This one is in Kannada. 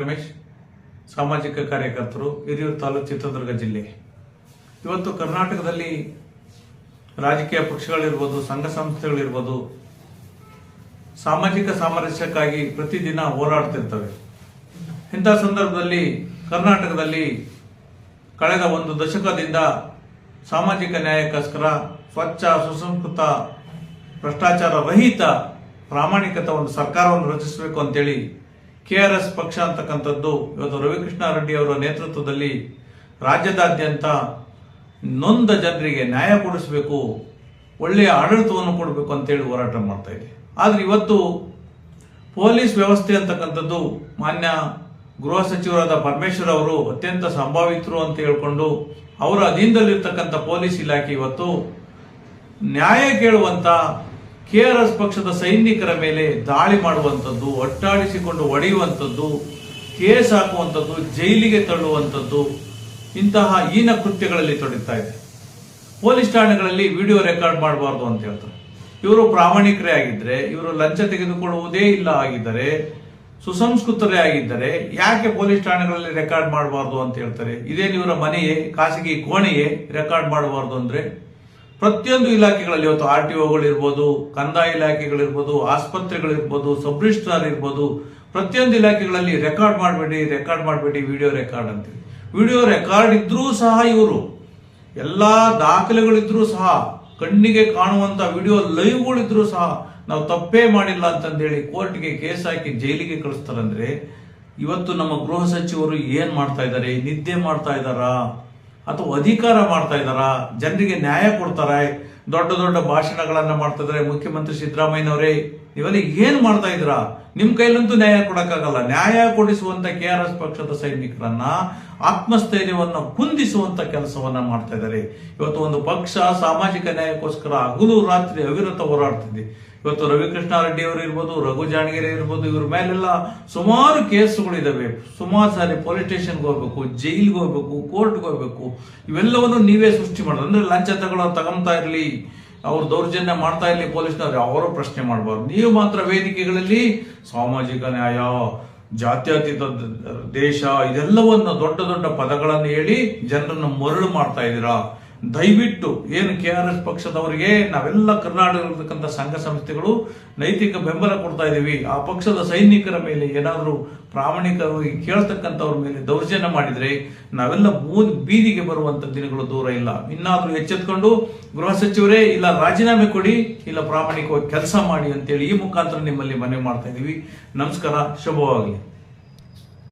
ರಮೇಶ್, ಸಾಮಾಜಿಕ ಕಾರ್ಯಕರ್ತರು, ಹಿರಿಯೂರು ತಾಲೂಕು ಚಿತ್ರದುರ್ಗ ಜಿಲ್ಲೆ. ಇವತ್ತು ಕರ್ನಾಟಕದಲ್ಲಿ ರಾಜಕೀಯ ಪಕ್ಷಗಳಿರ್ಬೋದು, ಸಂಘ ಸಂಸ್ಥೆಗಳಿರ್ಬೋದು, ಸಾಮಾಜಿಕ ಸಾಮರಸ್ಯಕ್ಕಾಗಿ ಪ್ರತಿದಿನ ಹೋರಾಡ್ತಿರ್ತವೆ. ಇಂಥ ಸಂದರ್ಭದಲ್ಲಿ ಕರ್ನಾಟಕದಲ್ಲಿ ಕಳೆದ ಒಂದು ದಶಕದಿಂದ ಸಾಮಾಜಿಕ ನ್ಯಾಯಕ್ಕೋಸ್ಕರ ಸ್ವಚ್ಛ, ಸುಸಂಸ್ಕೃತ, ಭ್ರಷ್ಟಾಚಾರ ರಹಿತ ಪ್ರಾಮಾಣಿಕತ ಒಂದು ಸರ್ಕಾರವನ್ನು ರಚಿಸಬೇಕು ಅಂತೇಳಿ ಕೆ ಆರ್ ಎಸ್ ಪಕ್ಷ ಅಂತಕ್ಕಂಥದ್ದು ಇವತ್ತು ರವಿಕೃಷ್ಣ ರೆಡ್ಡಿ ಅವರ ನೇತೃತ್ವದಲ್ಲಿ ರಾಜ್ಯದಾದ್ಯಂತ ನೊಂದ ಜನರಿಗೆ ನ್ಯಾಯ ಕೊಡಿಸಬೇಕು, ಒಳ್ಳೆಯ ಆಡಳಿತವನ್ನು ಕೊಡಬೇಕು ಅಂತೇಳಿ ಹೋರಾಟ ಮಾಡ್ತಾ ಇದೆ. ಆದರೆ ಇವತ್ತು ಪೊಲೀಸ್ ವ್ಯವಸ್ಥೆ ಅಂತಕ್ಕಂಥದ್ದು ಮಾನ್ಯ ಗೃಹ ಸಚಿವರಾದ ಪರಮೇಶ್ವರ್ ಅವರು ಅತ್ಯಂತ ಸಂಭಾವಿತರು ಅಂತ ಹೇಳ್ಕೊಂಡು ಅವರ ಅಧೀನದಲ್ಲಿರ್ತಕ್ಕಂಥ ಪೊಲೀಸ್ ಇಲಾಖೆ ಇವತ್ತು ನ್ಯಾಯ ಕೇಳುವಂತ ಕೆ ಆರ್ ಎಸ್ ಪಕ್ಷದ ಸೈನಿಕರ ಮೇಲೆ ದಾಳಿ ಮಾಡುವಂಥದ್ದು, ಒಟ್ಟಾಡಿಸಿಕೊಂಡು ಒಡೆಯುವಂಥದ್ದು ಕೇಸ್ ಹಾಕುವಂಥದ್ದು, ಜೈಲಿಗೆ ತಳ್ಳುವಂಥದ್ದು ಇಂತಹ ಹೀನ ಕೃತ್ಯಗಳಲ್ಲಿ ತೊಡಗ್ತಾ ಇದೆ. ಪೊಲೀಸ್ ಠಾಣೆಗಳಲ್ಲಿ ವಿಡಿಯೋ ರೆಕಾರ್ಡ್ ಮಾಡಬಾರ್ದು ಅಂತ ಹೇಳ್ತಾರೆ. ಇವರು ಪ್ರಾಮಾಣಿಕರೇ ಆಗಿದ್ರೆ, ಇವರು ಲಂಚ ತೆಗೆದುಕೊಳ್ಳುವುದೇ ಇಲ್ಲ ಆಗಿದ್ದರೆ, ಸುಸಂಸ್ಕೃತರೇ ಆಗಿದ್ದರೆ ಯಾಕೆ ಪೊಲೀಸ್ ಠಾಣೆಗಳಲ್ಲಿ ರೆಕಾರ್ಡ್ ಮಾಡಬಾರ್ದು ಅಂತ ಹೇಳ್ತಾರೆ. ಇದೇನು ಇವರ ಮನೆಯೇ, ಖಾಸಗಿ ಕೋಣೆಯೇ ರೆಕಾರ್ಡ್ ಮಾಡಬಾರ್ದು ಅಂದ್ರೆ? ಪ್ರತಿಯೊಂದು ಇಲಾಖೆಗಳಲ್ಲಿ ಇವತ್ತು ಆರ್ ಟಿ ಒಗಳಿರ್ಬೋದು ಕಂದಾಯ ಇಲಾಖೆಗಳಿರ್ಬೋದು ಆಸ್ಪತ್ರೆಗಳಿರ್ಬೋದು ಸಬ್ ರಿಜಿಸ್ಟ್ರಾರ್ ಇರ್ಬೋದು, ಪ್ರತಿಯೊಂದು ಇಲಾಖೆಗಳಲ್ಲಿ ರೆಕಾರ್ಡ್ ಮಾಡಬೇಡಿ ರೆಕಾರ್ಡ್ ಮಾಡಬೇಡಿ, ವಿಡಿಯೋ ರೆಕಾರ್ಡ್ ಅಂತೀವಿ. ವಿಡಿಯೋ ರೆಕಾರ್ಡ್ ಇದ್ರೂ ಸಹ ಇವರು, ಎಲ್ಲ ದಾಖಲೆಗಳಿದ್ರೂ ಸಹ, ಕಣ್ಣಿಗೆ ಕಾಣುವಂತ ವಿಡಿಯೋ ಲೈವ್ಗಳಿದ್ರೂ ಸಹ ನಾವು ತಪ್ಪೇ ಮಾಡಿಲ್ಲ ಅಂತಂದೇಳಿ ಕೋರ್ಟ್ಗೆ ಕೇಸ್ ಹಾಕಿ ಜೈಲಿಗೆ ಕಳಿಸ್ತಾರಂದ್ರೆ, ಇವತ್ತು ನಮ್ಮ ಗೃಹ ಸಚಿವರು ಏನ್ ಮಾಡ್ತಾ ಇದ್ದಾರೆ? ನಿದ್ದೆ ಮಾಡ್ತಾ ಇದ್ದಾರಾ? ಅಥವಾ ಅಧಿಕಾರ ಮಾಡ್ತಾ ಇದ್ದಾರಾ? ಜನರಿಗೆ ನ್ಯಾಯ ಕೊಡ್ತಾರೆ? ದೊಡ್ಡ ದೊಡ್ಡ ಭಾಷಣಗಳನ್ನ ಮಾಡ್ತಾ ಮುಖ್ಯಮಂತ್ರಿ ಸಿದ್ದರಾಮಯ್ಯನವರೇ. ನೀವೆಲ್ಲ ಏನ್ ಮಾಡ್ತಾ ಇದ್ದೀರಾ? ನಿಮ್ ಕೈಲಂತೂ ನ್ಯಾಯ ಕೊಡಕ್ಕಾಗಲ್ಲ. ನ್ಯಾಯ ಕೊಡಿಸುವಂತ ಕೆ ಆರ್ ಎಸ್ ಪಕ್ಷದ ಸೈನಿಕರನ್ನ ಆತ್ಮಸ್ಥೈರ್ಯವನ್ನ ಕುಂದಿಸುವಂತ ಕೆಲಸವನ್ನ ಮಾಡ್ತಾ ಇದ್ದಾರೆ. ಇವತ್ತು ಒಂದು ಪಕ್ಷ ಸಾಮಾಜಿಕ ನ್ಯಾಯಕ್ಕೋಸ್ಕರ ಹಗಲು ರಾತ್ರಿ ಅವಿರತ ಹೋರಾಡ್ತಿದೆ. ಇವತ್ತು ರವಿಕೃಷ್ಣ ರೆಡ್ಡಿ ಅವರು ಇರ್ಬೋದು, ರಘು ಜಾಣಗೆರೆ ಇರ್ಬೋದು, ಇವ್ರ ಮೇಲೆಲ್ಲ ಸುಮಾರು ಕೇಸುಗಳಿದಾವೆ ಸುಮಾರು ಸಾರಿ ಪೊಲೀಸ್ ಸ್ಟೇಷನ್ಗೆ ಹೋಗ್ಬೇಕು, ಜೈಲ್ಗೆ ಹೋಗ್ಬೇಕು, ಕೋರ್ಟ್ಗೆ ಹೋಗ್ಬೇಕು. ಇವೆಲ್ಲವನ್ನು ನೀವೇ ಸೃಷ್ಟಿ ಮಾಡೋದು. ಅಂದ್ರೆ ಲಂಚ ತಗೊಳ್ಳೋ ತಗೊಂತಾ ಇರಲಿ. ಅವ್ರು ದೌರ್ಜನ್ಯ ಮಾಡ್ತಾ ಇರಲಿ ಪೊಲೀಸ್ನವ್ರು, ಅವರು ಪ್ರಶ್ನೆ ಮಾಡಬಾರ್ದು. ನೀವು ಮಾತ್ರ ವೇದಿಕೆಗಳಲ್ಲಿ ಸಾಮಾಜಿಕ ನ್ಯಾಯ, ಜಾತ್ಯತೀತ ದೇಶ, ಇದೆಲ್ಲವನ್ನು ದೊಡ್ಡ ದೊಡ್ಡ ಪದಗಳನ್ನು ಹೇಳಿ ಜನರನ್ನು ಮರಳು ಮಾಡ್ತಾ ಇದ್ದೀರಾ? ದಯವಿಟ್ಟು ಏನು ಕೆ ಆರ್ ಎಸ್ ಪಕ್ಷದವರಿಗೆ ನಾವೆಲ್ಲ ಕರ್ನಾಟಕದಲ್ಲಿರ್ತಕ್ಕಂಥ ಸಂಘ ಸಂಸ್ಥೆಗಳು ನೈತಿಕ ಬೆಂಬಲ ಕೊಡ್ತಾ ಇದ್ದೀವಿ. ಆ ಪಕ್ಷದ ಸೈನಿಕರ ಮೇಲೆ ಏನಾದರೂ ಪ್ರಾಮಾಣಿಕವಾಗಿ ಕೇಳ್ತಕ್ಕಂಥವ್ರ ಮೇಲೆ ದೌರ್ಜನ್ಯ ಮಾಡಿದ್ರೆ ನಾವೆಲ್ಲ ಬೂ- ಬೀದಿಗೆ ಬರುವಂತ ದಿನಗಳು ದೂರ ಇಲ್ಲ. ಇನ್ನಾದ್ರೂ ಎಚ್ಚೆತ್ಕೊಂಡು ಗೃಹ ಸಚಿವರೇ, ಇಲ್ಲ ರಾಜೀನಾಮೆ ಕೊಡಿ, ಇಲ್ಲ ಪ್ರಾಮಾಣಿಕವಾಗಿ ಕೆಲಸ ಮಾಡಿ ಅಂತೇಳಿ ಈ ಮುಖಾಂತರ ನಿಮ್ಮಲ್ಲಿ ಮನವಿ ಮಾಡ್ತಾ ಇದ್ದೀವಿ. ನಮಸ್ಕಾರ, ಶುಭವಾಗಲಿ.